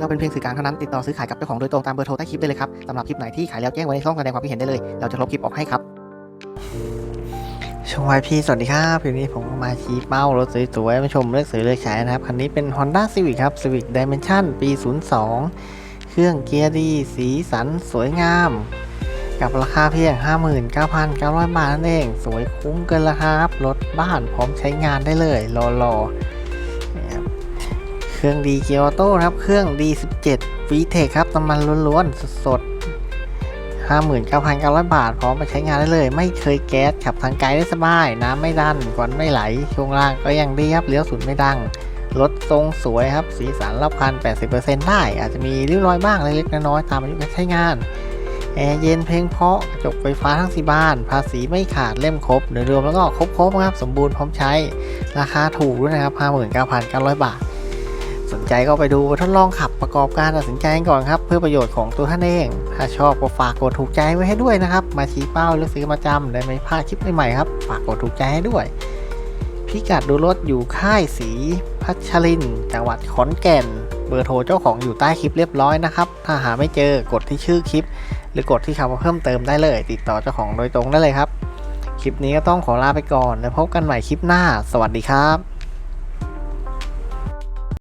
เราเป็นเพียงสื่อกลางเท่านั้นติดต่อซื้อขายกับเจ้าของโดยตรงตามเบอร์โทรใต้คลิปได้เลยครับสำหรับคลิปไหนที่ขายแล้วแจ้งไว้ในช่องแสดงความคิดเห็นได้เลย เราจะลบคลิปออกให้ครับชมวายพีสวัสดีครับวันนี้ผมมาชี้เป้ารถสวยๆมาชมเลือกซื้อเลือกใช้นะครับ คันนี้เป็น Honda Civic ครับ Civic Dimension ปี 02 เครื่องเกียร์ดี สีสันสวยงาม กับราคาเพียง 59,900 บาทนั่นเอง สวยคุ้มเกินราคาครับ รถบ้านพร้อมใช้งานได้เลยรอๆ เครื่องดีเกียร์ออโต้ครับ เครื่องดี17 ฟีเทคครับ น้ำมันล้วนๆ สดๆ 59,900 บาท พร้อมไปใช้งานได้เลย ไม่เคยแก๊ส ขับทางไกลได้สบาย น้ำไม่ดันควันไม่ไหล ช่วงล่างก็ยังดีครับ เลี้ยวสุดไม่ดัง รถทรงสวยครับ สีสันรอบคัน 80%ได้ อาจจะมีริ้วรอยบ้างเล็กๆ น้อยๆ ตามอายุการใช้งานแอร์เย็นเพลงเพาะกระจกไฟฟ้าทั้งสี่บ้าน ภาษีไม่ขาดเล่มครบโดยรวมแล้วก็ครบๆครับ สมบูรณ์พร้อมใช้ ราคาถูกด้วยนะครับ 59,900 บาท สนใจก็ไปดูทดลองขับประกอบการตัดสินใจกันก่อนครับ เพื่อประโยชน์ของตัวท่านเอง ถ้าชอบก็ฝากกดถูกใจไว้ให้ด้วยนะครับ มาชี้เป้าเลือกซื้อมาจำได้ไม่พลาดคลิปใหม่ๆครับ ฝากกดถูกใจให้ด้วย พิกัดดูรถอยู่ค่ายสีพัชริน จังหวัดขอนแก่น เบอร์โทรเจ้าของอยู่ใต้คลิปเรียบร้อยนะครับ ถ้าหาไม่เจอกดที่ชื่อคลิป หรือกดที่คำว่าเพิ่มเติมได้เลย ติดต่อเจ้าของโดยตรงได้เลยครับ คลิปนี้ก็ต้องขอลาไปก่อนแล้วพบกันใหม่คลิปหน้า สวัสดีครับ